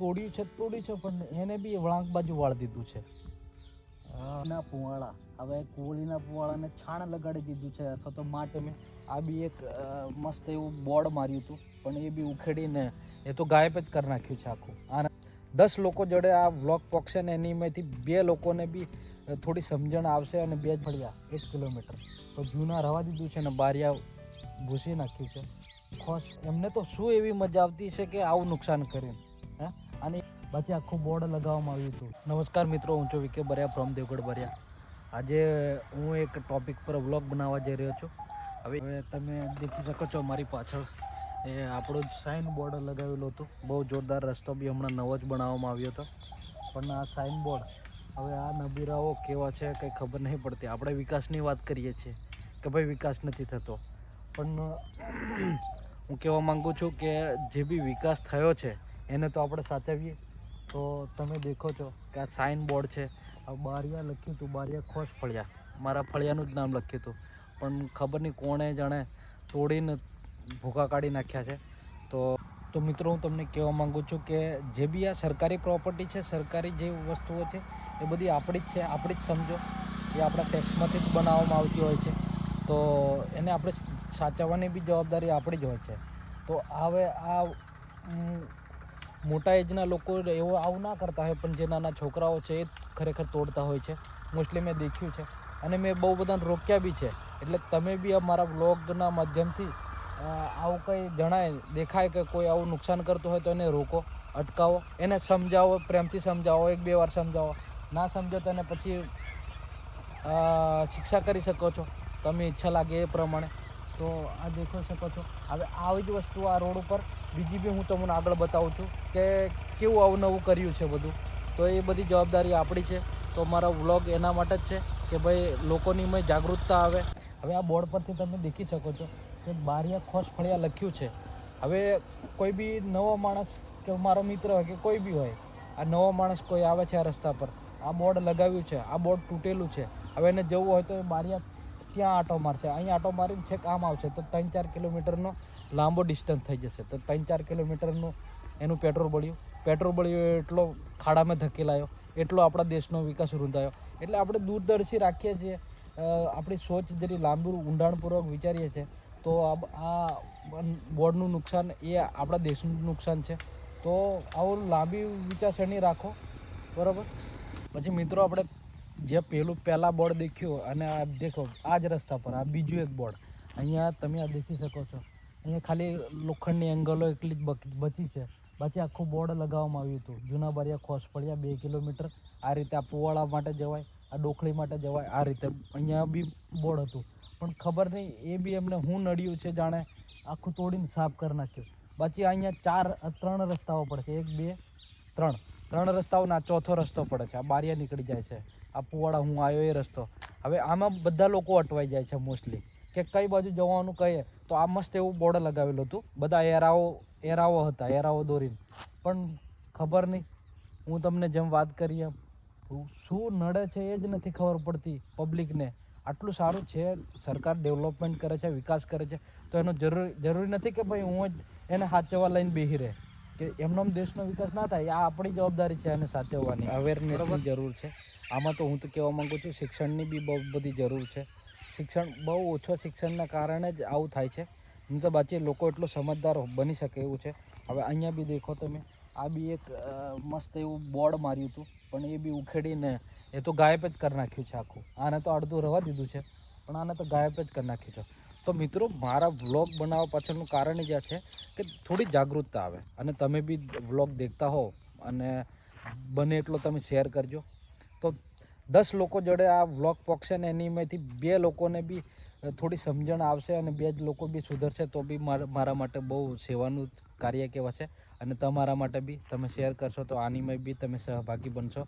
તોડ્યું છે તોડ્યું છે, પણ એને બી વળાંક બાજુ વાળી દીધું છે. ના પુવાળા. હવે કોળીના પુવાળાને છાણ લગાડી દીધું છે, અથવા તો માટે મેં. આ બી એક મસ્ત એવું બોર્ડ માર્યું હતું, પણ એ બી ઉખેડીને એ તો ગાયબ જ કરી નાખ્યું છે આખું. અને દસ લોકો જોડે આ વ્લોગ પોકશે ને એનીમાંથી બે લોકોને બી થોડી સમજણ આવશે અને બે જ ફળ્યા, એક કિલોમીટર. તો જૂના રવા દીધું છે ને બારિયા ભૂસી નાખ્યું છે. ખોશ એમને તો શું એવી મજા આવતી છે કે આવું નુકસાન કર્યું? હે અને પછી આખું બોર્ડ લગાવવામાં આવ્યું હતું. નમસ્કાર મિત્રો, હું છું વિકે બર્યા ફ્રોમ દેવગઢ બર્યા. આજે હું એક ટોપિક પર વ્લોગ બનાવવા જઈ રહ્યો છું. હવે તમે દેખી શકો છો મારી પાછળ. એ આપણો સાઇન બોર્ડ લગાવેલું હતું. બહુ જોરદાર રસ્તો બી હમણાં નવો જ બનાવવામાં આવ્યો હતો. પણ આ સાઇન બોર્ડ હવે આ નબીરાઓ કેવા છે કંઈ ખબર નહીં પડતી. આપણે વિકાસની વાત કરીએ છીએ કે ભાઈ વિકાસ નથી થતો. પણ હું કહેવા માગું છું કે જે બી વિકાસ થયો છે એને તો આપણે સાચવીએ. તો તમે દેખો છો કે આ સાઇન બોર્ડ છે. આ બારિયા લખ્યું હતું, બારિયા ખોશ ફળિયા. મારા ફળિયાનું જ નામ લખ્યું હતું. પણ ખબર નહીં કોણે જાણે તોડીને ભૂકા કાઢી નાખ્યા છે. તો તો મિત્રો, હું તમને કહેવા માગું છું કે જે બી આ સરકારી પ્રોપર્ટી છે, સરકારી જે વસ્તુઓ છે, એ બધી આપણી જ છે. આપણી જ સમજો. એ આપણા ટેક્સમાંથી જ બનાવવામાં આવતી હોય છે. તો એને આપણે સાચવવાની બી જવાબદારી આપણી જ હોય છે. તો હવે આ મોટા એજના લોકો એવો આવું ના કરતા હોય, પણ જે નાના છોકરાઓ છે એ ખરેખર તોડતા હોય છે. મોસ્ટલી મેં દેખ્યું છે. અને મેં બહુ બધાને રોક્યા બી છે. એટલે તમે બી અમારા બ્લોગના માધ્યમથી આવું કંઈ જણાય, દેખાય કે કોઈ આવું નુકસાન કરતું હોય તો એને રોકો, અટકાવો, એને સમજાવો, પ્રેમથી સમજાવો, એક બે વાર સમજાવો. ના સમજો તો એને પછી શિક્ષા કરી શકો છો. તમે ઈચ્છા લાગે એ પ્રમાણે. તો આ દેખો શકો છો હવે આવી જ વસ્તુ આ રોડ ઉપર. બીજી બી હું તમને આગળ બતાવું છું કે કેવું આવું નવું કર્યું છે બધું. તો એ બધી જવાબદારી આપણી છે. તો મારો વ્લોગ એના માટે જ છે કે ભાઈ લોકોની મેં જાગૃતતા આવે. હવે આ બોર્ડ પરથી તમે દેખી શકો છો કે બારિયા ખોસ ફળિયા લખ્યું છે. હવે કોઈ બી નવો માણસ કે મારો મિત્ર હોય કે કોઈ બી હોય, આ નવો માણસ કોઈ આવે છે આ રસ્તા પર. આ બોર્ડ લગાવ્યું છે. આ બોર્ડ તૂટેલું છે. હવે એને જવું હોય તો એ બારિયા ત્યાં આટો મારશે. અહીં આટો મારીને છેક આમ આવશે તો ત્રણ ચાર કિલોમીટરનો લાંબો ડિસ્ટન્સ થઈ જશે. તો ત્રણ ચાર કિલોમીટરનું એનું પેટ્રોલ બળ્યું. પેટ્રોલ બળ્યું એટલો ખાડામાં ધકેલાયો. એટલો આપણા દેશનો વિકાસ રૂંધાયો. એટલે આપણે દૂરદર્શી રાખીએ છીએ. આપણી સોચ જરી લાંબુ ઊંડાણપૂર્વક વિચારીએ છીએ, તો આ બોર્ડનું નુકસાન એ આપણા દેશનું નુકસાન છે. તો આવું લાંબી વિચારસરણી રાખો. બરાબર? પછી મિત્રો, આપણે જે પેલું પહેલાં બોર્ડ દેખ્યું અને આ દેખો, આ જ રસ્તા પર, આ બીજું એક બોર્ડ. અહીંયા તમે આ દેખી શકો છો. અહીંયા ખાલી લોખંડની એંગલો એટલી જ બચી છે. બાકી આખું બોર્ડ લગાવવામાં આવ્યું હતું. જૂના બારિયા ખોસ પડ્યા, બે કિલોમીટર. આ રીતે આ પુવાળા માટે જવાય, આ ડોખળી માટે જવાય, આ રીતે. અહીંયા બી બોર્ડ હતું. પણ ખબર નહીં, એ બી એમને હું નડ્યું છે જાણે આખું તોડીને સાફ કરી નાખ્યું. બાકી અહીંયા ચાર, ત્રણ રસ્તાઓ પડે છે. એક, બે, ત્રણ. ત્રણ રસ્તાઓના ચોથો રસ્તો પડે છે. આ બારિયા નીકળી જાય છે. આ પુવાડા હું આવ્યો એ રસ્તો. હવે આમાં બધા લોકો અટવાઈ જાય છે મોસ્ટલી કે કઈ બાજુ જવાનું કહીએ તો આ મસ્ત એવું બોર્ડ લગાવેલું હતું. બધા એરાઓ એરાઓ હતા, એરાઓ દોરીને. પણ ખબર નહીં. હું તમને જેમ વાત કરી એમ શું નડે છે એ જ નથી ખબર પડતી પબ્લિકને આટલું સારું છે, સરકાર ડેવલપમેન્ટ કરે છે, વિકાસ કરે છે. તો એનો જરૂરી જરૂરી નથી કે ભાઈ હું જ એને હાચવા લઈને બેસી રહે. કે એમનો દેશનો વિકાસ ના થાય આ આપણી જવાબદારી છે એને સાચવવાની. અવેરનેસની જરૂર છે. આમાં તો હું તો કહેવા માગું છું શિક્ષણની બી બહુ બધી જરૂર છે. શિક્ષણ બહુ ઓછો શિક્ષણના કારણે જ આવું થાય છે. નહીં તો બાકી લોકો એટલો સમજદાર બની શકે એવું છે. હવે અહીંયા બી દેખો તમે આ બી એક મસ્ત એવું બોર્ડ માર્યું હતું પણ એ બી ઉખેડીને એ તો ગાયબ જ કરી નાખ્યું છે આખું. આને તો અડધું રવા દીધું છે પણ આને તો ગાયબ જ કરી નાખ્યું છે. તો મિત્રો, મારા વ્લોગ બનાવવા પાછળનું કારણ જ આ છે કે થોડી જાગૃતતા આવે. અને તમે બી વ્લોગ દેખતા હો અને બને એટલો તમે શેર કરજો. તો દસ લોકો જોડે આ વ્લોગ પોક્ષે ને એનીમાંથી બે લોકોને બી થોડી સમજણ આવશે અને બે જ લોકો બી સુધરશે તો બી મારા માટે બહુ સેવાનું કાર્ય કહેવાશે અને તમારા માટે બી તમે શેર કરશો તો આનીમાં બી તમે સહભાગી બનશો.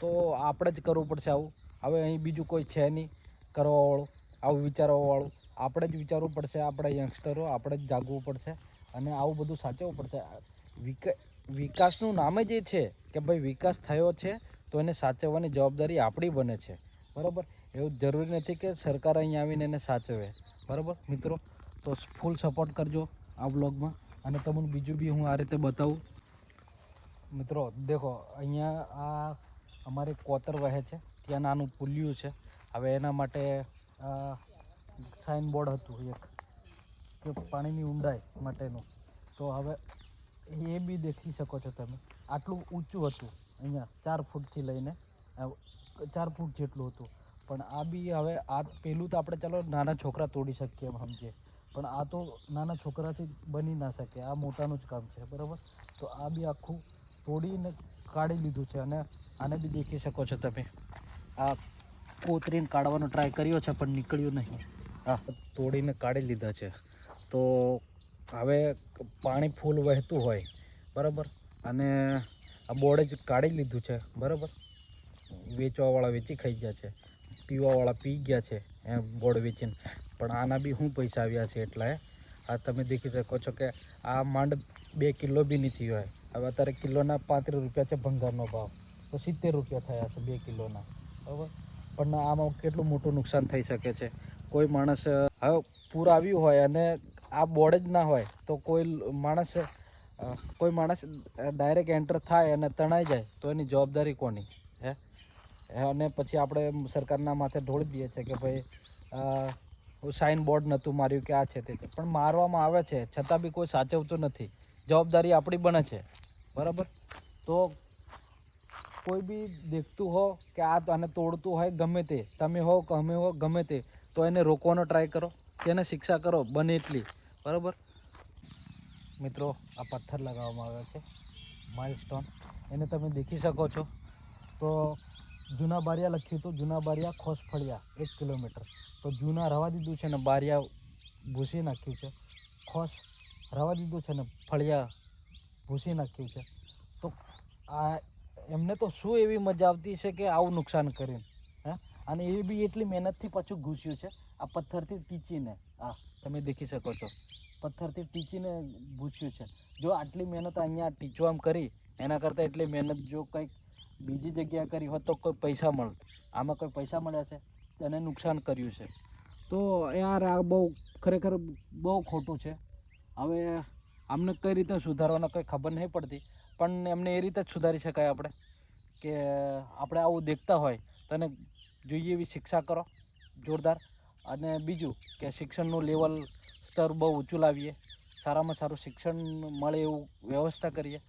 તો આપણે જ કરવું પડશે આવું. હવે અહીં બીજું કોઈ છે નહીં. કરવાવાળું આવું વિચારવાવાળું આપણે જ વિચારવું પડશે, આપણે યંગસ્ટરો આપણે જ જાગવું પડશે અને આવું બધું સાચવવું પડશે. વિકા, વિકાસનું નામ જ એ છે કે ભાઈ વિકાસ થયો છે તો એને સાચવવાની જવાબદારી આપણી બને છે. બરાબર? એવું જરૂરી નથી કે સરકાર અહીં આવીને એને સાચવે. બરાબર? મિત્રો, તો ફૂલ સપોર્ટ કરજો આ બ્લોગમાં અને તમને બીજું બી હું આ રીતે બતાવું. મિત્રો, દેખો, અહીંયા આ અમારે કોતર વહે છે, ત્યાં નાનું પુલિયું છે. હવે એના માટે સાઇન બોર્ડ હતું એક, કે પાણીની ઊંડાઈ માટેનું. તો હવે એ બી દેખી શકો છો તમે. આટલું ઊંચું હતું, અહીંયા ચાર ફૂટથી લઈને ચાર ફૂટ જેટલું હતું. પણ આ બી હવે, આ પેલું તો આપણે ચાલો નાના છોકરા તોડી શકીએ એમ સમજીએ. પણ આ તો નાના છોકરાથી બની ના શકે, આ મોટાનું જ કામ છે, બરાબર? તો આ બી આખું તોડીને કાઢી લીધું છે અને આને બી દેખી શકો છો તમે. આ કોતરીને કાઢવાનો ટ્રાય કર્યો છે, પણ નીકળ્યું નહીં. તોડીને કાઢી લીધા છે. તો હવે પાણી ફૂલ વહેતું હોય, બરાબર? અને આ બોર્ડે જ કાઢી લીધું છે, બરાબર? વેચવાવાળા વેચી ખાઈ ગયા છે. પીવાવાળા પી ગયા છે, એ બોર્ડ વેચીને. પણ આના બી શું પૈસા આવ્યા છે એટલા આ તમે દેખી શકો છો કે આ માંડ બે કિલો બી નથી હોય. હવે અત્યારે કિલોના પાંત્રીસ રૂપિયા છે ભંગારનો ભાવ. તો સિત્તેર રૂપિયા થયા છે બે કિલોના, બરાબર? પણ આમાં કેટલું મોટું નુકસાન થઈ શકે છે? કોઈ માણસ હવે પૂર આવ્યું હોય અને આ બોર્ડ જ ના હોય, તો કોઈ માણસ કોઈ માણસ ડાયરેક્ટ એન્ટર થાય અને તણાઈ જાય, તો એની જવાબદારી કોની? હે? અને પછી આપણે સરકારના માથે ઢોળી દઈએ છીએ કે ભાઈ સાઇન બોર્ડ નહોતું માર્યું કે આ છે તે પણ મારવામાં આવે છે, છતાં બી કોઈ સાચવતું નથી. જવાબદારી આપણી બને છે. બરાબર? તો કોઈ બી દેખતું હો કે આ આને તોડતું હોય ગમે તે, તમે હો કે અમે હો ગમે તે તો એને રોકવાનો ટ્રાય કરો. તેને શિક્ષા કરો, બને એટલી. બરાબર? મિત્રો, આ પથ્થર લગાવવામાં આવ્યો છે. માઇલસ્ટોન એને તમે દેખી શકો છો. તો જૂના બારિયા લખ્યું હતું. જૂના બારિયા ખોસફળિયા, એક કિલોમીટર. તો જૂના રવા દીધું છે ને, બારિયા ભૂસી નાખ્યું છે. ખોસ રવા દીધું છે ને, ફળિયા ભૂસી નાખ્યું છે. તો આ, એમને તો શું એવી મજા આવતી છે કે આવું નુકસાન કરીને? હે? અને એ બી એટલી મહેનતથી પાછું ઘૂસ્યું છે. આ પથ્થરથી ટીચીને. આ તમે દેખી શકો છો. પથ્થરથી ટીચીને ઘૂસ્યું છે. જો આટલી મહેનત અહીંયા ટીચવામ કરી, એના કરતાં એટલી મહેનત જો કંઈક બીજી જગ્યાએ કરી હોત તો કોઈ પૈસા મળત. આમાં કોઈ પૈસા મળ્યા છે? એને નુકસાન કર્યું છે. તો યાર આ બહુ ખરેખર બહુ ખોટું છે. હવે આમને કઈ રીતે સુધારવાના કંઈ ખબર નહીં પડતી. પણ એમને એ રીતે જ સુધારી શકાય આપણે. કે આપણે આવું દેખતા હોય તો એને જોઈએ એવી શિક્ષા કરો, જોરદાર. અને બીજું કે શિક્ષણનું લેવલ સ્તર બહુ ઊંચું લાવીએ. સારામાં સારું શિક્ષણ મળે એવું વ્યવસ્થા કરીએ.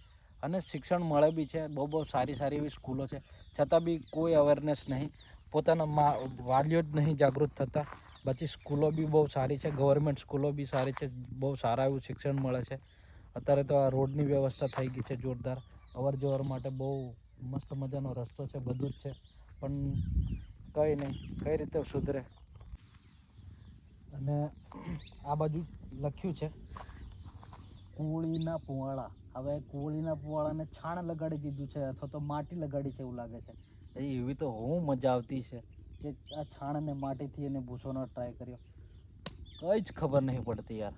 અને શિક્ષણ મળે બી છે, બહુ બહુ સારી સારી એવી સ્કૂલો છે. છતાં બી કોઈ અવેરનેસ નહીં. પોતાના મા, વાલીઓ જ નહીં જાગૃત થતા. પછી સ્કૂલો બી બહુ સારી છે ગવર્મેન્ટ સ્કૂલો બી સારી છે, બહુ સારા એવું શિક્ષણ મળે છે. અત્યારે તો આ રોડની વ્યવસ્થા થઈ ગઈ છે જોરદાર. અવર જવર માટે બહુ મસ્ત મજાનો રસ્તો છે, બધું જ છે. પણ કંઈ નહીં, કઈ રીતે સુધરે. અને આ બાજુ લખ્યું છે, કોળીના પુવાળા. હવે કોળીના પુવાળાને છાણ લગાડી દીધું છે અથવા તો માટી લગાડી છે એવું લાગે છે. એવી તો હું મજા આવતી છે કે આ છાણ અને માટીથી એને ભૂસવાનો ટ્રાય કર્યો. કંઈ જ ખબર નહીં પડતી યાર.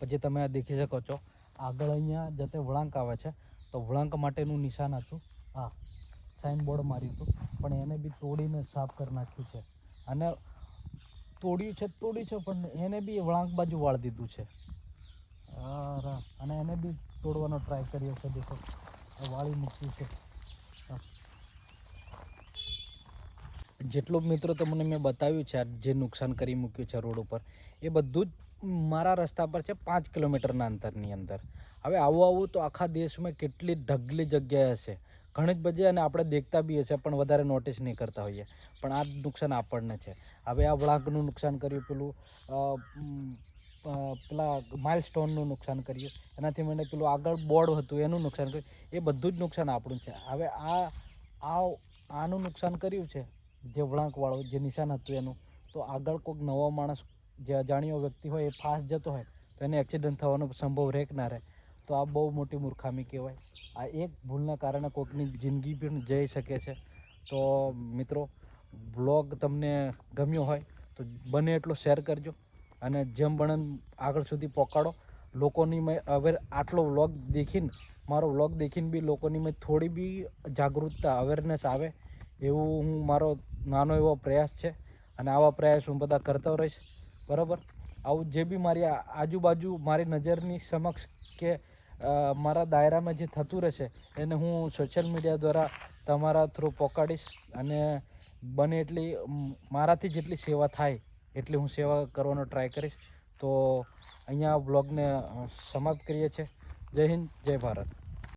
પછી તમે આ દેખી શકો છો, આગળ અહીંયા જતે વળાંક આવે છે. તો વળાંક માટેનું નિશાન હતું. હા. સાઇન બોર્ડ માર્યું હતું. પણ એને બી તોડીને સાફ કરી નાખ્યું છે. અને તોડ્યું છે તોડ્યું છે, પણ એને બી વળાંક બાજુ વાળી દીધું છે. અને એને બી તોડવાનો ટ્રાય કર્યો છે, દેખો. વાળી મૂક્યું છે. જેટલું મિત્રો તમને મેં બતાવ્યું છે જે નુકસાન કરી મૂક્યું છે રોડ ઉપર, એ બધું જ મારા રસ્તા પર છે, પાંચ કિલોમીટરના અંતરની અંદર. હવે આવું આવું તો આખા દેશમાં કેટલી ઢગલી જગ્યાએ હશે. ઘણી જ બધી અને આપણે દેખતા બી છે પણ વધારે નોટિસ નહીં કરતા હોઈએ. પણ આ નુકસાન આપણને છે. હવે આ વળાંકનું નુકસાન કર્યું પેલું પેલા માઇલ સ્ટોનનું નુકસાન કર્યું એનાથી મને પેલું આગળ બોર્ડ હતું, એનું નુકસાન કર્યું. એ બધું જ નુકસાન આપણું છે. હવે આ આ, આનું નુકસાન કર્યું છે, જે વળાંકવાળું, જે નિશાન હતું એનું, તો આગળ કોઈક નવો માણસ, જે અજાણ્યો વ્યક્તિ હોય, એ ફાસ્ટ જતો હોય, તો એને એક્સિડન્ટ થવાનો સંભવ રહે કે ના રહે. તો આ બહુ મોટી મૂર્ખામી કહેવાય. આ એક ભૂલના કારણે કોઈકની જિંદગી પણ જઈ શકે છે. તો મિત્રો બ્લોગ તમને ગમ્યો હોય તો બને એટલો શેર કરજો અને જેમ બને આગળ સુધી પહોંચાડો લોકોની મેં હવે આટલો વ્લોગ દેખીને, મારો વ્લોગ દેખીને બી લોકોની મેં થોડી બી જાગૃતતા અવેરનેસ આવે એવું હું મારો નાનો એવો પ્રયાસ છે અને આવા પ્રયાસ હું બધા કરતો રહીશ. બરાબર? આવું જે બી મારી આજુબાજુ મારી નજરની સમક્ષ કે મારા દાયરામાં જે થતું રહેશે એને હું સોશિયલ મીડિયા દ્વારા તમારા થ્રુ પહોંચાડીશ અને બને એટલી મારાથી જેટલી સેવા થાય એટલી હું સેવા કરવાનો ટ્રાય કરીશ. તો અહીંયા બ્લોગને સમાપ્ત કરીએ છીએ. જય હિન્દ, જય ભારત.